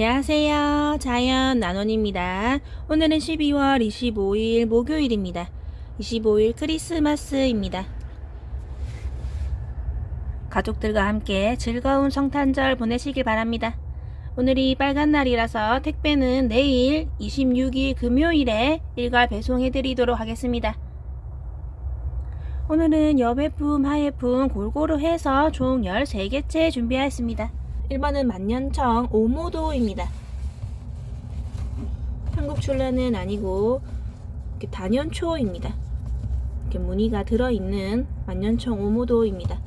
안녕하세요. 자연 나논입니다. 오늘은 12월 25일 목요일입니다. 25일 크리스마스입니다. 가족들과 함께 즐거운 성탄절 보내시길 바랍니다. 오늘이 빨간 날이라서 택배는 내일 26일 금요일에 일괄 배송해 드리도록 하겠습니다. 오늘은 여배품, 하예품 골고루 해서 총 13개째 준비하였습니다. 1번은 만년청 오모도입니다. 한국 출라는 아니고 단연초입니다. 이렇게 무늬가 들어있는 만년청 오모도입니다.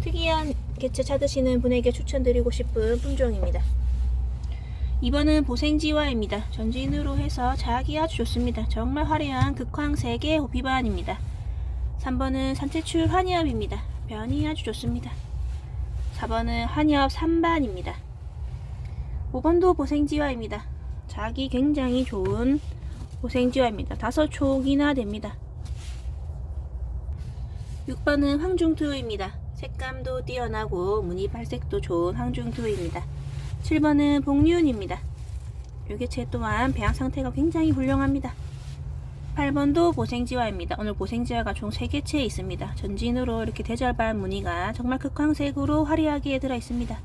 특이한 개체 찾으시는 분에게 추천드리고 싶은 품종입니다. 2번은 보생지화입니다. 전진으로 해서 자기 아주 좋습니다. 정말 화려한 극황색의 호피반입니다. 3번은 산채출 환엽입니다. 변이 아주 좋습니다. 4번은 환엽 3반입니다. 5번도 보생지화입니다. 자기 굉장히 좋은 보생지화입니다. 다섯 촉이나 됩니다. 6번은 황중투입니다. 색감도 뛰어나고 무늬 발색도 좋은 황중투입니다. 7번은 복륜입니다. 요게체 또한 배양 상태가 굉장히 훌륭합니다. 8번도 보생지화입니다. 오늘 보생지화가 총 3개체 있습니다. 전진으로 이렇게 대절반 무늬가 정말 극황색으로 화려하게 들어 있습니다.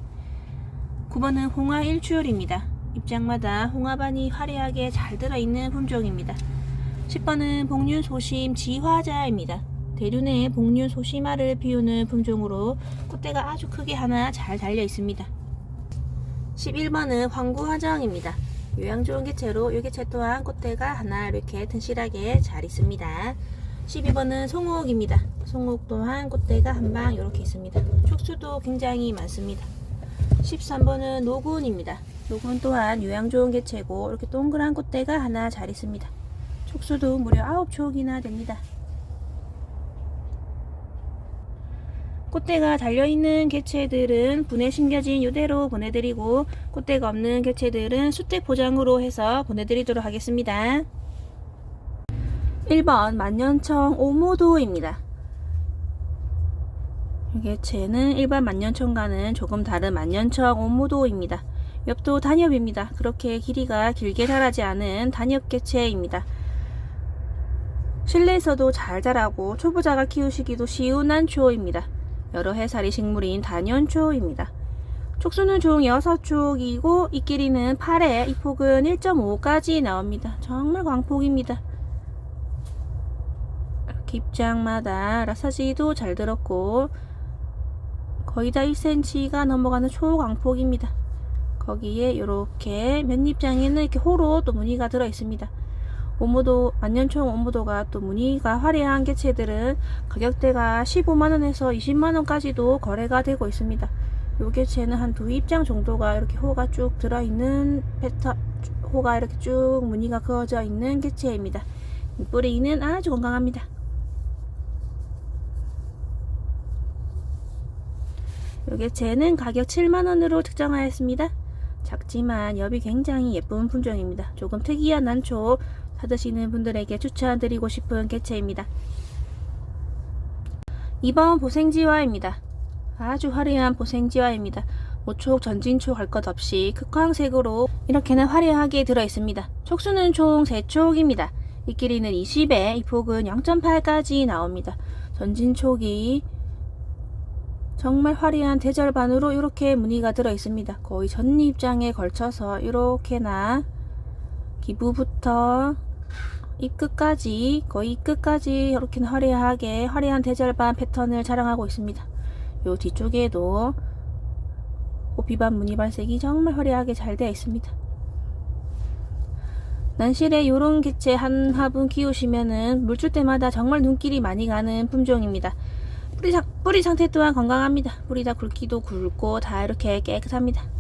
9번은 홍화 일출입니다. 입장마다 홍화반이 화려하게 잘 들어있는 품종입니다. 10번은 복륜 소심 지화자입니다. 대륜에 복륜 소심화를 피우는 품종으로 꽃대가 아주 크게 하나 잘 달려 있습니다. 11번은 황구화정입니다. 요양 좋은 개체로 이 개체 또한 꽃대가 하나 이렇게 튼실하게 잘 있습니다. 12번은 송옥입니다. 송옥 또한 꽃대가 한 방 이렇게 있습니다. 촉수도 굉장히 많습니다. 13번은 노군입니다. 노군 또한 요양 좋은 개체고 이렇게 동그란 꽃대가 하나 잘 있습니다. 촉수도 무려 9촉이나 됩니다. 꽃대가 달려있는 개체들은 분해 심겨진 이대로 보내드리고 꽃대가 없는 개체들은 수택 포장으로 해서 보내드리도록 하겠습니다. 1번 만년청 오모도입니다. 이 개체는 일반 만년청과는 조금 다른 만년청 오모도입니다. 엽도 단엽입니다. 그렇게 길이가 길게 자라지 않은 단엽 개체입니다. 실내에서도 잘 자라고 초보자가 키우시기도 쉬운 난초입니다. 여러 해살이 식물인 단연초입니다. 촉수는 총 6촉이고 이 길이는 8에 이 폭은 1.5까지 나옵니다. 정말 광폭입니다. 입장마다 라사지도 잘 들었고 거의 다 1cm가 넘어가는 초광폭입니다. 거기에 이렇게 맨입장에는 이렇게 호로 또 무늬가 들어 있습니다. 오모도 만년총 오모도가 또 무늬가 화려한 개체들은 가격대가 15만원에서 20만원까지도 거래가 되고 있습니다. 요 개체는 한 두 입장 정도가 이렇게 호가 쭉 들어있는 패턴 호가 이렇게 쭉 무늬가 그어져 있는 개체입니다. 뿌리는 아주 건강합니다. 요 개체는 가격 7만원으로 측정하였습니다. 작지만 엽이 굉장히 예쁜 품종입니다. 조금 특이한 난초 찾으시는 분들에게 추천드리고 싶은 개체입니다. 2번 보생지화입니다. 아주 화려한 보생지화입니다. 모촉, 전진촉 할 것 없이 극황색으로 이렇게는 화려하게 들어있습니다. 촉수는 총 3촉입니다. 이 길이는 20에 이 폭은 0.8까지 나옵니다. 전진촉이 정말 화려한 대절반으로 이렇게 무늬가 들어 있습니다. 거의 전 입장에 걸쳐서 이렇게나 기부부터 잎 끝까지 거의 잎 끝까지 이렇게 화려하게 화려한 대절반 패턴을 자랑하고 있습니다. 요 뒤쪽에도 호피반 무늬 발색이 정말 화려하게 잘 되어 있습니다. 난실에 요런 개체 한 화분 키우시면은 물줄 때마다 정말 눈길이 많이 가는 품종입니다. 뿌리, 상, 뿌리 상태 또한 건강합니다. 뿌리 다 굵기도 굵고 다 이렇게 깨끗합니다.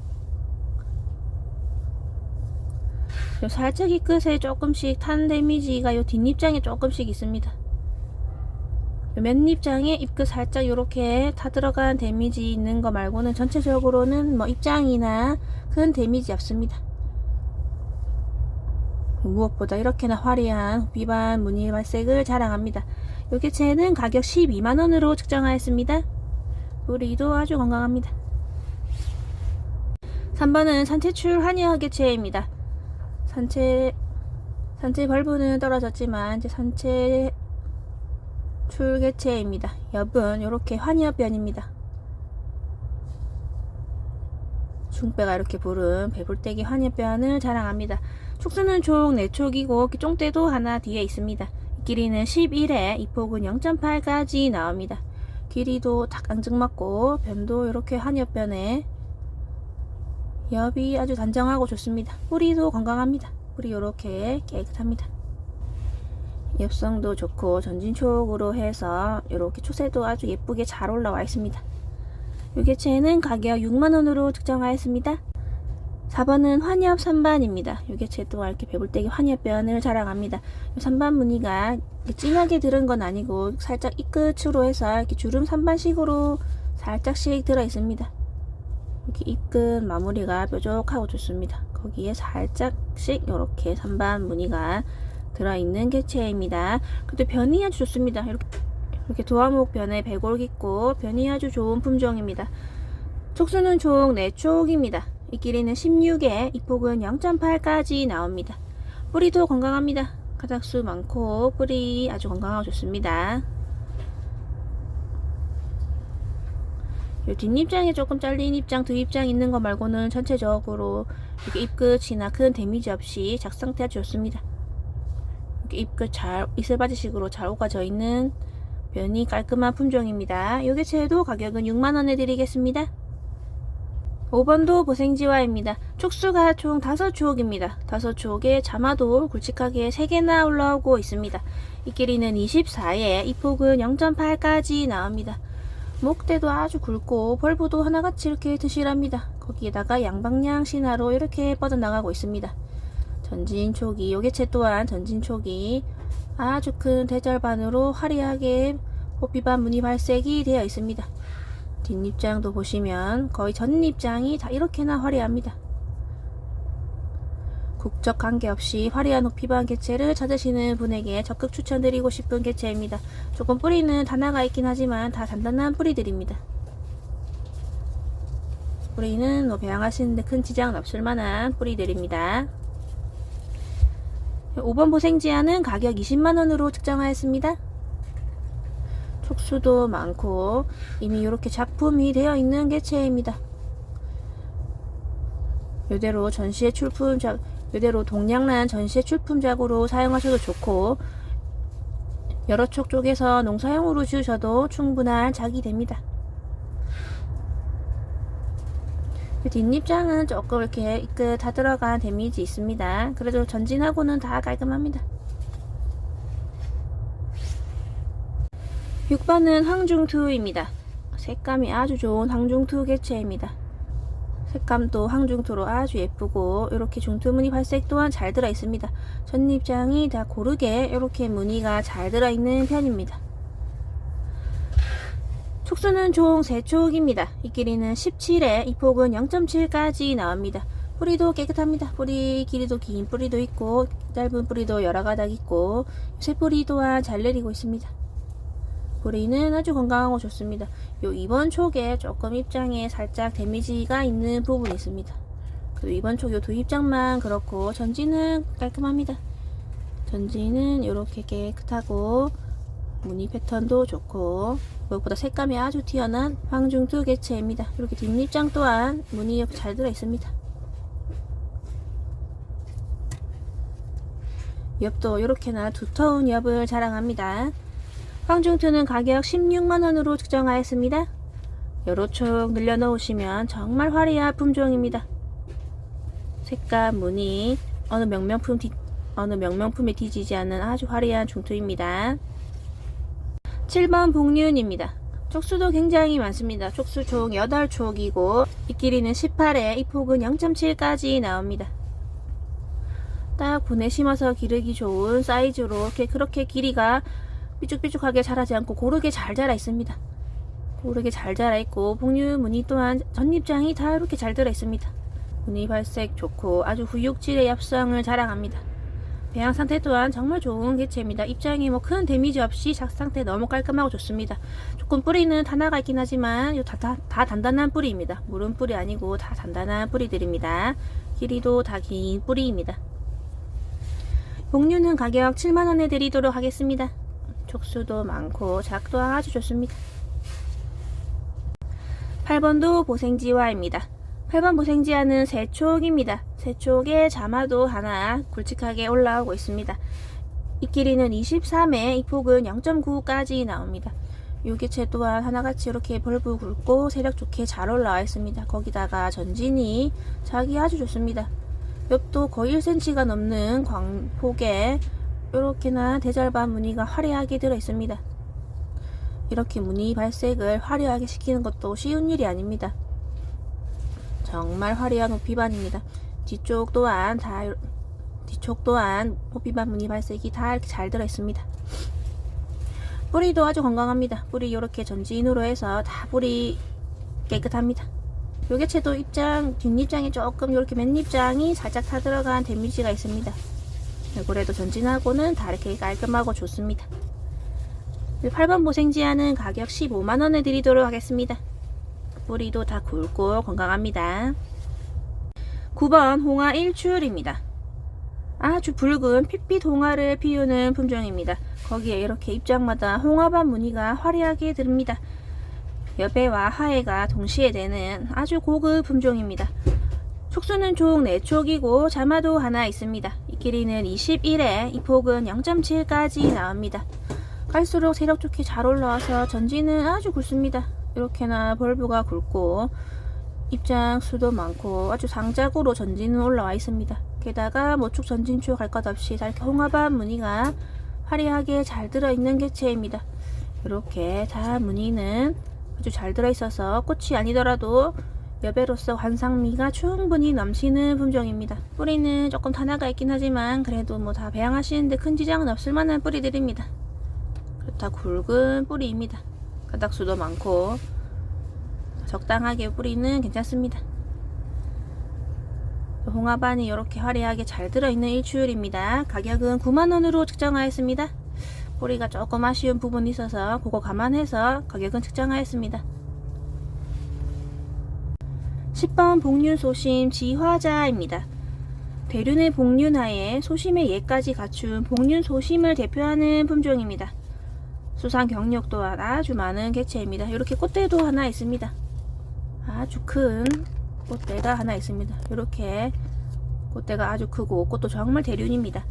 요 살짝 이 끝에 조금씩 탄 데미지가 요 뒷입장에 조금씩 있습니다. 요 맨입장에 입끝 살짝 요렇게 타 들어간 데미지 있는 거 말고는 전체적으로는 뭐 입장이나 큰 데미지 없습니다. 무엇보다 이렇게나 화려한 비반 무늬 발색을 자랑합니다. 요 개체는 가격 12만원으로 측정하였습니다. 뿌리도 아주 건강합니다. 3번은 산채출 한의학 개체입니다. 산채 산채 발부는 떨어졌지만 이제 산채 출개체입니다. 엽은 이렇게 환엽변입니다. 중배가 이렇게 부른 배불떼기 환엽변을 자랑합니다. 촉수는 총 4촉이고 쫑대도 하나 뒤에 있습니다. 길이는 11에 이 폭은 0.8까지 나옵니다. 길이도 딱 앙증맞고 변도 이렇게 환엽변에 엽이 아주 단정하고 좋습니다. 뿌리도 건강합니다. 뿌리 이렇게 깨끗합니다. 엽성도 좋고 전진촉으로 해서 이렇게 초세도 아주 예쁘게 잘 올라와 있습니다. 이 개체는 가격 6만원으로 측정하였습니다. 4번은 환엽 선반입니다. 이 개체 또한 이렇게 배불떼기 환엽변을 자랑합니다. 이 선반 무늬가 이렇게 진하게 들은 건 아니고 살짝 이 끝으로 해서 이렇게 주름 선반식으로 살짝씩 들어 있습니다. 이렇게 입끝 마무리가 뾰족하고 좋습니다. 거기에 살짝씩 이렇게 선반 무늬가 들어있는 개체입니다. 근데 변이 아주 좋습니다. 이렇게, 이렇게 도화목 변에 배골 깊고 변이 아주 좋은 품종입니다. 촉수는 총 4촉입니다. 이 길이는 16에 이 폭은 0.8까지 나옵니다. 뿌리도 건강합니다. 가닥수 많고 뿌리 아주 건강하고 좋습니다. 뒷입장에 조금 잘린 입장, 뒷입장 있는 거 말고는 전체적으로 이렇게 입끝이나 큰 데미지 없이 작상태 아주 좋습니다. 이렇게 입끝 잘 이슬바지식으로 잘 오가져 있는 변이 깔끔한 품종입니다. 요 개체도 가격은 6만원에 드리겠습니다. 5번도 보생지화입니다. 촉수가 총 5촉입니다. 5촉에 자마도 굵직하게 3개나 올라오고 있습니다. 이 길이는 24에 이 폭은 0.8까지 나옵니다. 목대도 아주 굵고 벌브도 하나같이 이렇게 드실합니다. 거기에다가 양방향 신화로 이렇게 뻗어나가고 있습니다. 전진촉이 요개체 또한 전진촉이 아주 큰 대절반으로 화려하게 호피반 무늬 발색이 되어 있습니다. 뒷입장도 보시면 거의 전입장이 다 이렇게나 화려합니다. 국적 관계없이 화려한 호피반 개체를 찾으시는 분에게 적극 추천드리고 싶은 개체입니다. 조금 뿌리는 단아가 있긴 하지만 다 단단한 뿌리들입니다. 뿌리는 뭐 배양하시는데 큰 지장은 없을 만한 뿌리들입니다. 5번 보생지아는 가격 20만원으로 측정하였습니다. 촉수도 많고 이미 이렇게 작품이 되어 있는 개체입니다. 이대로 전시의 출품 작, 이대로 동량란 전시의 출품작으로 사용하셔도 좋고 여러 촉 쪽에서 농사용으로 지으셔도 충분한 작이 됩니다. 뒷입장은 조금 이렇게 이끌 다 들어간 데미지 있습니다. 그래도 전진하고는 다 깔끔합니다. 6번은 항중투입니다. 색감이 아주 좋은 항중투 개체입니다. 색감도 항중투로 아주 예쁘고 이렇게 중투 무늬 발색 또한 잘 들어 있습니다. 전입장이 다 고르게 이렇게 무늬가 잘 들어 있는 편입니다. 촉수는 총 3촉입니다. 이 길이는 17에 이 폭은 0.7까지 나옵니다. 뿌리도 깨끗합니다. 뿌리 길이도 긴 뿌리도 있고 짧은 뿌리도 여러 가닥 있고 새 뿌리 또한 잘 내리고 있습니다. 뿌리는 아주 건강하고 좋습니다. 요 이번 촉에 조금 입장에 살짝 데미지가 있는 부분이 있습니다. 그리고 이번 촉 요 두 입장만 그렇고 전지는 깔끔합니다. 전지는 이렇게 깨끗하고 무늬 패턴도 좋고 무엇보다 색감이 아주 튀어난 황중투 개체입니다. 이렇게 뒷입장 또한 무늬 잘 들어 있습니다. 엽도 이렇게나 두터운 엽을 자랑합니다. 황중투는 가격 16만원으로 측정하였습니다. 여러 촉 늘려놓으시면 정말 화려한 품종입니다. 색감, 무늬, 어느 명명품 뒤, 어느 명명품에 뒤지지 않는 아주 화려한 중투입니다. 7번 복륜입니다. 촉수도 굉장히 많습니다. 촉수 총 8촉이고 이 길이는 18에 이 폭은 0.7까지 나옵니다. 딱 분해 심어서 기르기 좋은 사이즈로 이렇게 그렇게 길이가 삐죽삐죽하게 자라지 않고 고르게 잘 자라 있습니다. 고르게 잘 자라 있고 복륜 무늬 또한 전입장이 다 이렇게 잘 들어 있습니다. 무늬 발색 좋고 아주 후육질의 엽성을 자랑합니다. 배양 상태 또한 정말 좋은 개체입니다. 입장이 뭐 큰 데미지 없이 작 상태 너무 깔끔하고 좋습니다. 조금 뿌리는 탄화가 있긴 하지만 다, 다, 다 단단한 뿌리입니다. 물은 뿌리 아니고 다 단단한 뿌리들입니다. 길이도 다 긴 뿌리입니다. 복류는 가격 7만원에 드리도록 하겠습니다. 촉수도 많고 작도 아주 좋습니다. 8번도 보생지화입니다. 8번 보생지화는 세촉입니다. 세촉에 자마도 하나 굵직하게 올라오고 있습니다. 이 길이는 23에 이 폭은 0.9까지 나옵니다. 요 개체 또한 하나같이 이렇게 벌브 굵고 세력 좋게 잘 올라와 있습니다. 거기다가 전진이 자기 아주 좋습니다. 옆도 거의 1cm가 넘는 광폭에 이렇게나 대절반 무늬가 화려하게 들어 있습니다. 이렇게 무늬 발색을 화려하게 시키는 것도 쉬운 일이 아닙니다. 정말 화려한 호피반입니다. 뒤쪽 또한 다 뒤쪽 또한 호피반 무늬 발색이 다 이렇게 잘 들어 있습니다. 뿌리도 아주 건강합니다. 뿌리 이렇게 전진으로 해서 다 뿌리 깨끗합니다. 요 개체도 입장 뒷입장이 조금 이렇게 맨입장이 살짝 타 들어간 데미지가 있습니다. 그래도 전진하고는 다 이렇게 깔끔하고 좋습니다. 8번 보생지하는 가격 15만원에 드리도록 하겠습니다. 뿌리도 다 굵고 건강합니다. 9번 홍화 일출입니다. 아주 붉은 핏빛 홍화를 피우는 품종입니다. 거기에 이렇게 입장마다 홍화반 무늬가 화려하게 듭니다. 여배와 하해가 동시에 되는 아주 고급 품종입니다. 촉수는 총 4촉이고 자마도 하나 있습니다. 이 길이는 21에 이 폭은 0.7까지 나옵니다. 갈수록 세력 좋게 잘 올라와서 전지는 아주 굵습니다. 이렇게나 벌브가 굵고 입장 수도 많고 아주 상작으로 전진은 올라와 있습니다. 게다가 모축 전진축 할것 없이 다 이렇게 홍화반 무늬가 화려하게 잘 들어있는 개체입니다. 이렇게 다 무늬는 아주 잘 들어있어서 꽃이 아니더라도 여배로서 관상미가 충분히 넘치는 품종입니다. 뿌리는 조금 탄화가 있긴 하지만 그래도 뭐 다 배양하시는데 큰 지장은 없을 만한 뿌리들입니다. 그렇다 굵은 뿌리입니다. 가닥수도 많고 적당하게 뿌리는 괜찮습니다. 홍화반이 이렇게 화려하게 잘 들어있는 일주일입니다. 가격은 9만원으로 측정하였습니다. 뿌리가 조금 아쉬운 부분이 있어서 그거 감안해서 가격은 측정하였습니다. 10번 복륜 소심 지화자입니다. 대륜의 복륜하에 소심의 예까지 갖춘 복륜 소심을 대표하는 품종입니다. 수상 경력 또한 아주 많은 개체입니다. 이렇게 꽃대도 하나 있습니다. 아주 큰 꽃대가 하나 있습니다. 이렇게 꽃대가 아주 크고 꽃도 정말 대륜입니다.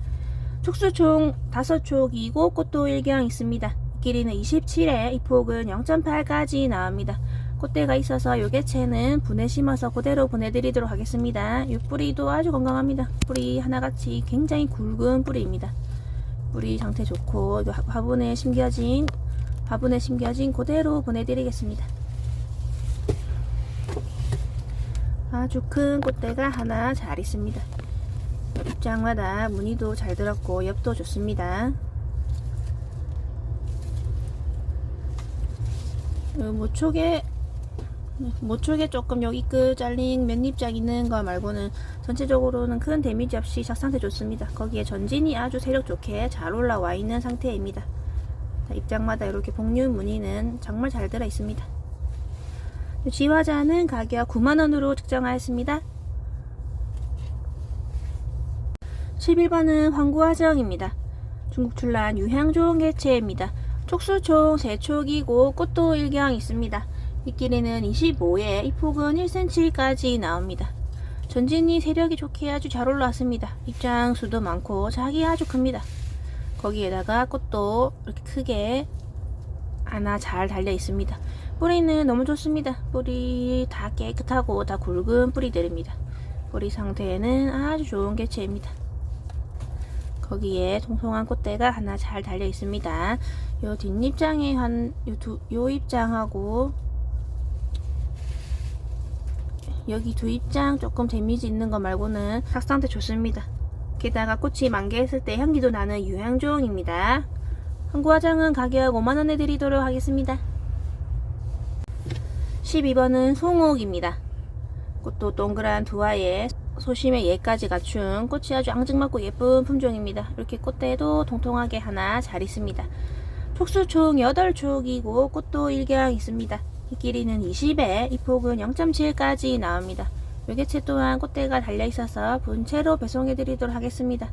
촉수 총 5촉이고 꽃도 일경 있습니다. 길이는 27에 이 폭은 0.8까지 나옵니다. 꽃대가 있어서 요 개체는 분해 심어서 그대로 보내드리도록 하겠습니다. 이 뿌리도 아주 건강합니다. 뿌리 하나같이 굉장히 굵은 뿌리입니다. 뿌리 상태 좋고 요 화분에 심겨진 화분에 심겨진 그대로 보내드리겠습니다. 아주 큰 꽃대가 하나 잘 있습니다. 입장마다 무늬도 잘 들었고 옆도 좋습니다. 요 모촉에 모촉에 조금 여기 끝 잘린 맨입장 있는 거 말고는 전체적으로는 큰 데미지 없이 작 상태 좋습니다. 거기에 전진이 아주 세력 좋게 잘 올라와 있는 상태입니다. 자, 입장마다 이렇게 복륜 무늬는 정말 잘 들어 있습니다. 지화자는 가격 9만원으로 측정하였습니다. 11번은 황구화정입니다. 중국 출란 유향 좋은 개체입니다. 촉수 총 3촉이고 꽃도 일경 있습니다. 이 길이는 25에 이 폭은 1cm까지 나옵니다. 전진이 세력이 좋게 아주 잘 올라왔습니다. 입장 수도 많고 작이 아주 큽니다. 거기에다가 꽃도 이렇게 크게 하나 잘 달려 있습니다. 뿌리는 너무 좋습니다. 뿌리 다 깨끗하고 다 굵은 뿌리들입니다. 뿌리 상태는 아주 좋은 개체입니다. 거기에 통통한 꽃대가 하나 잘 달려 있습니다. 요 뒷입장에 한, 요, 두, 요 입장하고 여기 두 입장 조금 데미지 있는 거 말고는 삭상태 좋습니다. 게다가 꽃이 만개했을 때 향기도 나는 유향종입니다. 한구화장은 가격 5만원에 드리도록 하겠습니다. 12번은 송옥입니다. 꽃도 동그란 두 알에 소심의 예까지 갖춘 꽃이 아주 앙증맞고 예쁜 품종입니다. 이렇게 꽃대도 통통하게 하나 잘 있습니다. 촉수 총 8촉이고 꽃도 일경 있습니다. 이 길이는 20에 이 폭은 0.7까지 나옵니다. 요개체 또한 꽃대가 달려 있어서 분체로 배송해 드리도록 하겠습니다.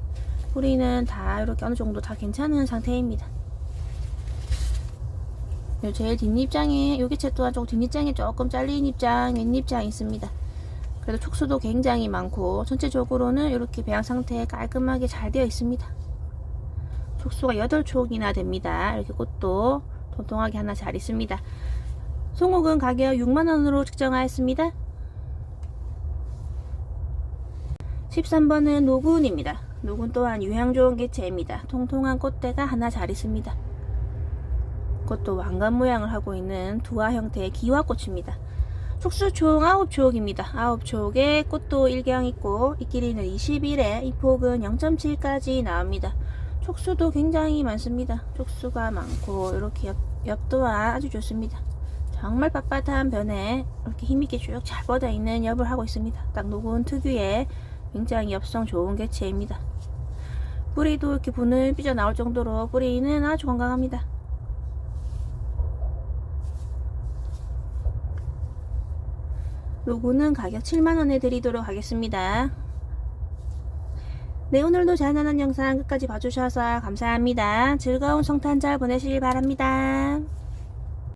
뿌리는 다 이렇게 어느 정도 다 괜찮은 상태입니다. 요 제일 뒷입장에 요개체 또한 조금 뒷입장에 조금 잘린 입장, 윗입장이 있습니다. 그래도 촉수도 굉장히 많고 전체적으로는 이렇게 배양 상태 깔끔하게 잘 되어 있습니다. 촉수가 8촉이나 됩니다. 이렇게 꽃도 통통하게 하나 잘 있습니다. 송옥은 가격 6만원으로 측정하였습니다. 13번은 노군입니다. 노군 또한 유향 좋은 개체입니다. 통통한 꽃대가 하나 잘 있습니다. 꽃도 왕관 모양을 하고 있는 두화 형태의 기화꽃입니다. 촉수 총 9촉입니다. 9촉에 꽃도 일경 있고 이 길이는 21에 이 폭은 0.7까지 나옵니다. 촉수도 굉장히 많습니다. 촉수가 많고 이렇게 옆, 옆 또한 아주 좋습니다. 정말 빳빳한 변에 이렇게 힘있게 쭉 잘 뻗어 있는 엽을 하고 있습니다. 딱 녹은 특유의 굉장히 엽성 좋은 개체입니다. 뿌리도 이렇게 분을 삐져 나올 정도로 뿌리는 아주 건강합니다. 로고는 가격 7만원에 드리도록 하겠습니다. 네, 오늘도 잘나는 영상 끝까지 봐주셔서 감사합니다. 즐거운 성탄절 보내시길 바랍니다.